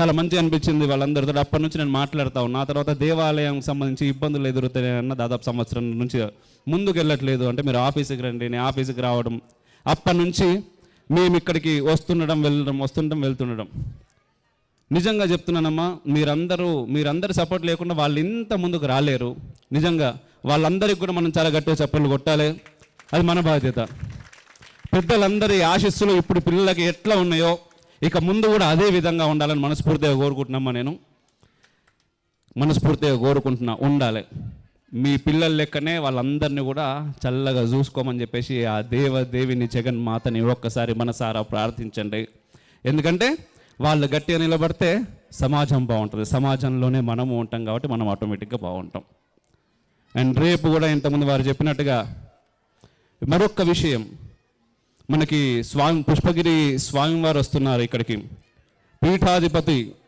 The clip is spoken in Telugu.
చాలా మంచిగా అనిపించింది వాళ్ళందరితో. అప్పటి నుంచి నేను మాట్లాడుతా ఉన్నా. ఆ తర్వాత దేవాలయం సంబంధించి ఇబ్బందులు ఎదురుతాయన్న దాదాపు సంవత్సరం నుంచి ముందుకు వెళ్ళట్లేదు అంటే మీరు ఆఫీస్కి రండి నేను ఆఫీస్కి రావడం. అప్పటి నుంచి మేము ఇక్కడికి వస్తుండడం వెళ్ళడం వస్తుండడం వెళ్తుండడం. నిజంగా చెప్తున్నానమ్మా మీరందరూ మీరందరి సపోర్ట్ లేకుండా వాళ్ళు ఇంత ముందుకు రాలేరు. నిజంగా వాళ్ళందరికీ కూడా మనం చాలా గట్టిగా చప్పట్లు కొట్టాలి. అది మన బాధ్యత. పెద్దలందరి ఆశీస్సులు ఇప్పుడు పిల్లలకి ఎట్లా ఉన్నాయో ఇక ముందు కూడా అదే విధంగా ఉండాలని మనస్ఫూర్తిగా కోరుకుంటున్నామా నేను? మనస్ఫూర్తిగా కోరుకుంటున్నా ఉండాలి. మీ పిల్లల లెక్కనే వాళ్ళందరినీ కూడా చల్లగా చూసుకోమని చెప్పేసి ఆ దేవ దేవిని జగన్ మాతని ఒక్కసారి మనసారా ప్రార్థించండి. ఎందుకంటే వాళ్ళు గట్టిగా నిలబడితే సమాజం బాగుంటుంది. సమాజంలోనే మనము ఉంటాం కాబట్టి మనం ఆటోమేటిక్గా బాగుంటాం. అండ్ రేపు కూడా ఇంతకుముందు వారు చెప్పినట్టుగా మరొక విషయం. మనకి స్వామి పుష్పగిరి స్వామివారు వస్తున్నారు ఇక్కడికి. పీఠాధిపతి